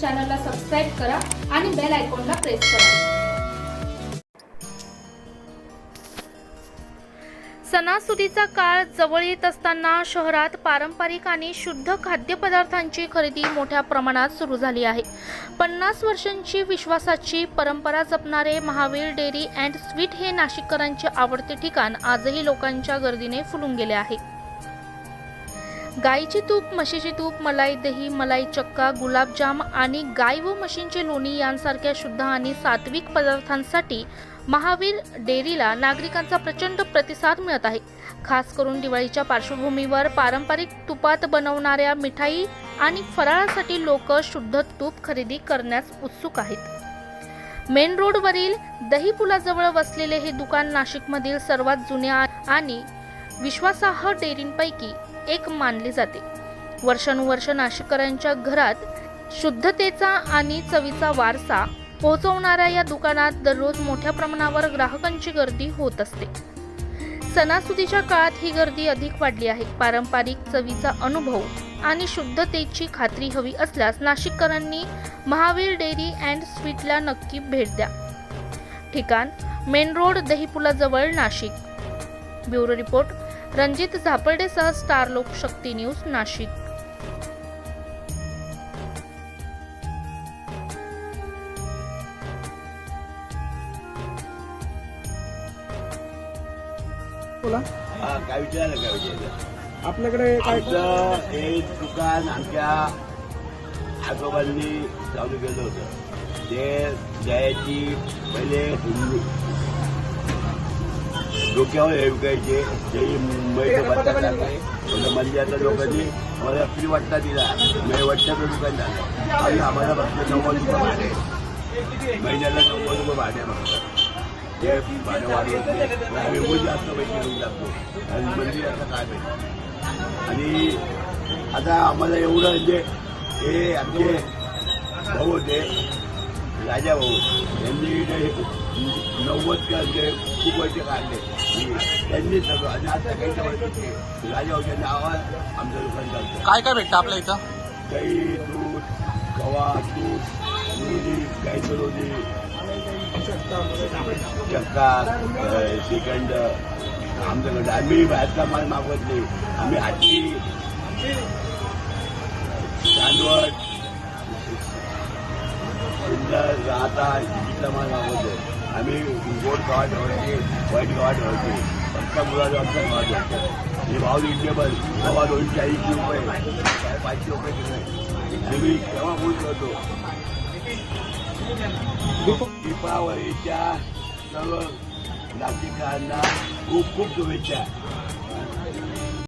चॅनलला सबस्क्राईब करा आणि बेल आयकॉनला प्रेस करा. सणासुदीचा काळ जवळ येत असताना शहरात पारंपरिक आणि शुद्ध खाद्यपदार्थांची खरेदी मोठ्या प्रमाणात सुरू झाली आहे. पन्नास वर्षांची विश्वासाची परंपरा जपणारे महावीर डेअरी अँड स्वीट हे नाशिककरांचे आवडते ठिकाण आजही लोकांच्या गर्दीने फुलून गेले आहे. गाईचे तूप म्हशीचे तूप मलाई दही मलाई चक्का गुलाबजाम आणि गाय व म्हशींचे लोणी यांसारख्या शुद्ध आणि सात्विक पदार्थांसाठी महावीर डेअरीला नागरिकांचा प्रचंड प्रतिसाद मिळत आहे. खास करून दिवाळीच्या पार्श्वभूमीवर पारंपरिक तुपात बनवणाऱ्या मिठाई आणि फराळासाठी लोक शुद्ध तूप खरेदी करण्यास उत्सुक आहेत. मेन रोडवरील दही पुलाजवळ वसलेले हे दुकान नाशिकमधील सर्वात जुन्या आणि विश्वासार्ह डेअरींपैकी एक मानले जाते. वर्षानुवर्ष नाशिककरांच्या घरात शुद्धतेचा आणि चवीचा वारसा पोहोचवणाऱ्या या दुकानात दररोज मोठ्या प्रमाणावर ग्राहकांची गर्दी होत असते. सणासुदीच्या काळात ही गर्दी अधिक वाढली आहे. पारंपरिक चवीचा अनुभव आणि शुद्धतेची खात्री हवी असल्यास नाशिककरांनी महावीर डेअरी अँड स्वीटला नक्की भेट द्या. ठिकाण मेन रोड दहीपुलाजवळ नाशिक. ब्युरो रिपोर्ट रणजित झापर्डेसह स्टार लोकशक्ती न्यूज नाशिक. बोला. हा, काय विचारलं काय विचारलं आपल्याकडे काय आमचं हे दुकान आमच्या आजोबांनी चालू केलं होतं. ते दयाची पहिले हिंदू डोक्यावर हे विकायचे ते मुंबईचे म्हणजे म्हणजे आता लोकांनी मला फ्री वाटता दिला मी वाटताचं दुकान झालं. आणि आम्हाला फक्त नव्वद रुपये भाडे. महिन्याला नव्वद रुपये भाडे मागतात ते भाडं वाढवत आम्ही रोज जास्त पैसे घेऊन जातो. आणि मंदिराचं काय पाहिजे आणि आता आम्हाला एवढं म्हणजे हे आमचे भाऊ होते राजा भाऊ यांनी नव्वद जे खूप वर्ष काढले. त्यांनी सगळं आणि आता काही वर्षी राजा भाऊच्या नावात आमचं दुकान चालतं. काय काय भेटतं आपल्या इथं? दही दूध गवा दूध लोणी गायचं लोणी चक्का श्रीखंड. आमच्याकडे आम्ही बाहेरचा माल मागवत नाही. आम्ही हाती तांदूळ सुंदर राहता इथला माल मागवतो आम्ही गोड गव्हा ठेवायचे वाईट गव्हा ठेवायचे फक्त मुलाचा आमचा गव्हा ठेवतो हे भाव रिजनेबल गव्हा दोनशे ऐंशी रुपये पाचशे रुपये किलो आम्ही केव्हा बोल करतो दीपावलीच्या सर्व नागरिकांना खूप खूप शुभेच्छा